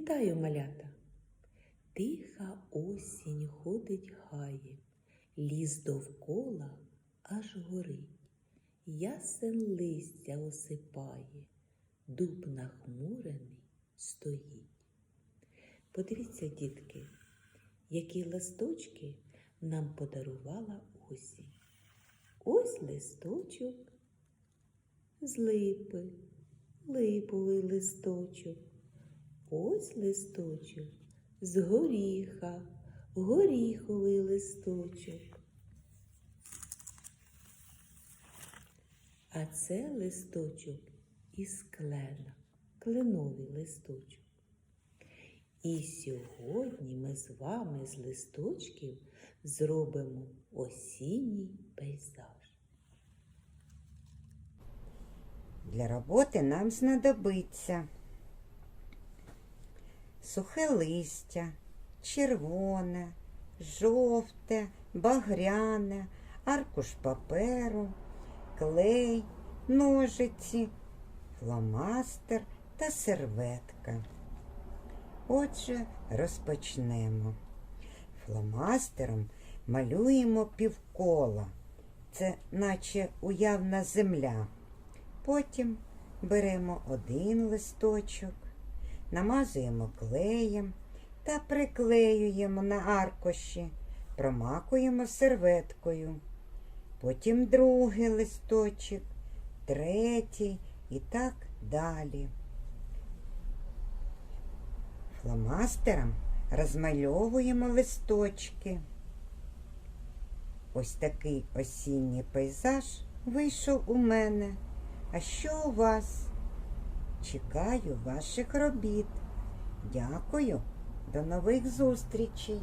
Вітаю, малята! Тиха осінь ходить гає, ліс довкола аж горить, ясен листя осипає, дуб нахмурений стоїть. Подивіться, дітки, які листочки нам подарувала осінь. Ось листочок з липи, липовий листочок. Ось листочок з горіха, горіховий листочок. А це листочок із клена, кленовий листочок. І сьогодні ми з вами з листочків зробимо осінній пейзаж. Для роботи нам знадобиться сухе листя, червоне, жовте, багряне, аркуш паперу, клей, ножиці, фломастер та серветка. Отже, розпочнемо. Фломастером малюємо півкола. Це наче уявна земля. Потім беремо один листочок, намазуємо клеєм та приклеюємо на аркуші, промакуємо серветкою. Потім другий листочок, третій і так далі. Фломастером розмальовуємо листочки. Ось такий осінній пейзаж вийшов у мене. А що у вас? Чекаю ваших робіт. Дякую. До нових зустрічей.